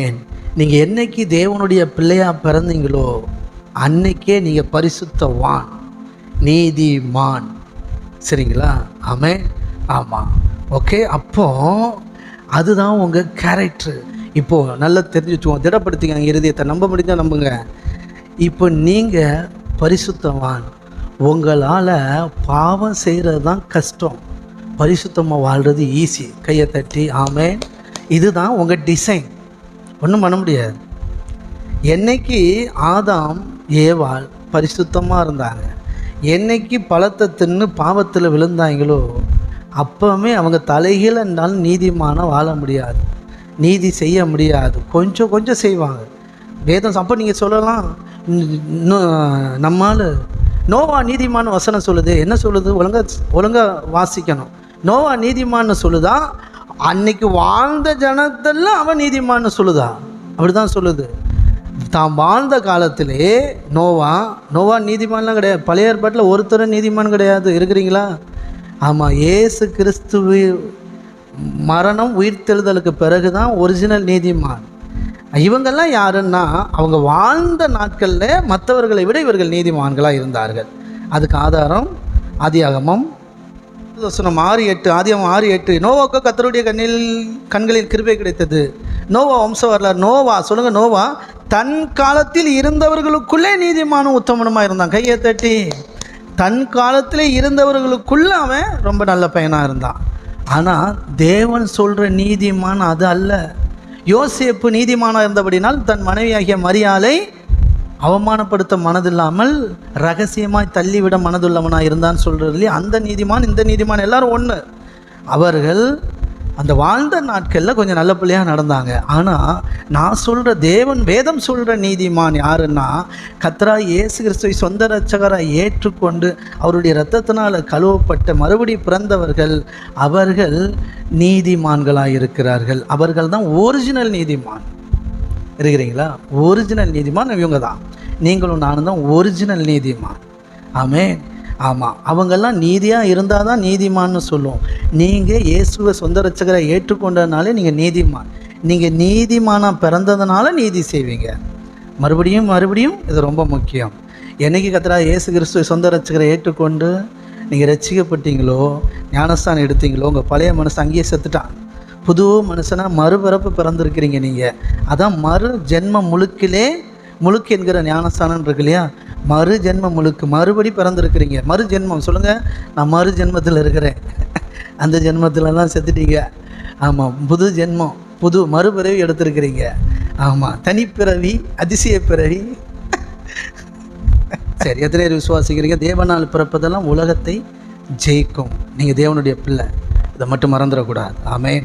ஏன்? நீங்கள் என்னைக்கு தேவனுடைய பிள்ளையாக பிறந்தீங்களோ அன்னைக்கே நீங்கள் பரிசுத்தவான் நீதிமான். சரிங்களா? ஆமே. ஆமாம் ஓகே அப்போ அதுதான் உங்கள் கேரக்டர் இப்போது நல்லா தெரிஞ்சு வச்சுக்கோங்க திடப்படுத்திக்கங்க இருதயத்தை. நம்ப முடிஞ்சால் நம்புங்க. இப்போ நீங்கள் பரிசுத்தவான். உங்களால் பாவம் செய்கிறது தான் கஷ்டம். பரிசுத்தமாக வாழ்கிறது ஈஸி கையை தட்டி ஆமே இதுதான் உங்கள் டிசைன் ஒன்றும் பண்ண முடியாது. என்னைக்கு ஆதாம் ஏவாள் பரிசுத்தமாக இருந்தாங்க என்னைக்கு பழத்தை தின்னு பாவத்தில் விழுந்தாங்களோ அப்போவுமே அவங்க தலைகீழ இருந்தாலும் நீதிமான வாழ முடியாது. நீதி செய்ய முடியாது. கொஞ்சம் கொஞ்சம் செய்வாங்க. வேதம் அப்போ நீங்கள் சொல்லலாம். நம்மால் நோவா நீதிமான வசனம் சொல்லுது. என்ன சொல்லுது? ஒழுங்கா ஒழுங்கா வாசிக்கணும். நோவா நீதிமான்னு சொல்லுதா? அன்னைக்கு வாழ்ந்த ஜனத்தெல்லாம் அவன் நீதிமான்னு சொல்லுதா? அப்படி தான் சொல்லுது. தாம் வாழ்ந்த காலத்திலே நோவா நோவா நீதிமான்லாம் கிடையாது. பழைய ஏற்பாட்டில் ஒருத்தரும் நீதிமான் கிடையாது. இருக்கிறீங்களா? ஆமாம் ஏசு கிறிஸ்துவ மரணம் உயிர்த்தெழுதலுக்கு பிறகு தான் ஒரிஜினல் நீதிமான். இவங்கெல்லாம் யாருன்னா அவங்க வாழ்ந்த நாட்களில் மற்றவர்களை விட இவர்கள் நீதிமான்களாக இருந்தார்கள். அதுக்கு ஆதாரம் ஆதியாகமம் வசனம் ஆறு எட்டு ஆதியம் ஆறு எட்டு நோவாவுக்கு கத்தருடைய கண்ணில் கண்களில் கிருபை கிடைத்தது. நோவா வம்ச வரலாறு. நோவா சொல்லுங்க நோவா. தன் காலத்தில் இருந்தவர்களுக்குள்ளே நீதிமானும் உத்தமனமாக இருந்தான். கையை தட்டி. தன் காலத்தில் இருந்தவர்களுக்குள்ள அவன் ரொம்ப நல்ல பையனாக இருந்தான். ஆனால் தேவன் சொல்கிற நீதிமான் அது அல்ல. யோசேப்பு நீதிமானாக இருந்தபடினால் தன் மனைவியாகிய மரியாதை அவமானப்படுத்த மனதில்லாமல் ரகசியமாய் தள்ளிவிட மனதுள்ளவனாக இருந்தான்னு சொல்கிறது இல்லையா? அந்த நீதிமான் இந்த நீதிமான் எல்லாரும் ஒன்று அவர்கள் அந்த வாழ்ந்த நாட்களில் கொஞ்சம் நல்ல பிள்ளையாக நடந்தாங்க. ஆனால் நான் சொல்கிற தேவன் வேதம் சொல்கிற நீதிமான் யாருன்னா கத்ரா இயேசு கிறிஸ்துவை சொந்த ரட்சகராக ஏற்றுக்கொண்டு அவருடைய இரத்தத்தினால் கழுவப்பட்ட மறுபடி பிறந்தவர்கள் அவர்கள் நீதிமான்களாக இருக்கிறார்கள் அவர்கள் தான் ஒரிஜினல் நீதிமான். இருக்கிறீங்களா? ஒரிஜினல் நீதிமான் இவங்க தான் நீங்களும் நானும் தான் ஒரிஜினல் நீதிமான் ஆமே ஆமாம் அவங்கெல்லாம் நீதியாக இருந்தால் தான் நீதிமான்னு சொல்லுவோம். நீங்கள் இயேசுவை சொந்த ரட்சகரை ஏற்றுக்கொண்டதுனாலே நீங்கள் நீதிமான். நீங்கள் நீதிமானாக பிறந்ததுனால நீதி செய்வீங்க. மறுபடியும் மறுபடியும் இது ரொம்ப முக்கியம். என்னைக்கு கத்துறா இயேசு கிறிஸ்துவை சொந்த ரட்சகரை ஏற்றுக்கொண்டு நீங்கள் ரசிக்கப்பட்டீங்களோ ஞானஸ்தானம் எடுத்தீங்களோ உங்கள் பழைய மனசு அங்கேயே செத்துட்டான். புது மனுஷனாக மறுபிறப்பு பிறந்திருக்கிறீங்க நீங்கள் அதான் மறு ஜென்ம முழுக்கிலே முழுக்கு என்கிற ஞானஸ்தானம் இருக்கு இல்லையா? மறு ஜென்ம முழுக்கு மறுபடி பிறந்திருக்கிறீங்க. மறு ஜென்மம் சொல்லுங்கள் நான் மறு ஜென்மத்தில் இருக்கிறேன். அந்த ஜென்மத்திலலாம் செத்துட்டீங்க. ஆமாம் புது ஜென்மம் புது மறுபிறவி எடுத்திருக்கிறீங்க. ஆமாம் தனிப்பிறவி அதிசய பிறவி. சரி எத்தனை பேர் விசுவாசிக்கிறீங்க? தேவனால் பிறப்பதெல்லாம் உலகத்தை ஜெயிக்கும். நீங்கள் தேவனுடைய பிள்ளை. இதை மட்டும் மறந்துடக்கூடாது. ஆமே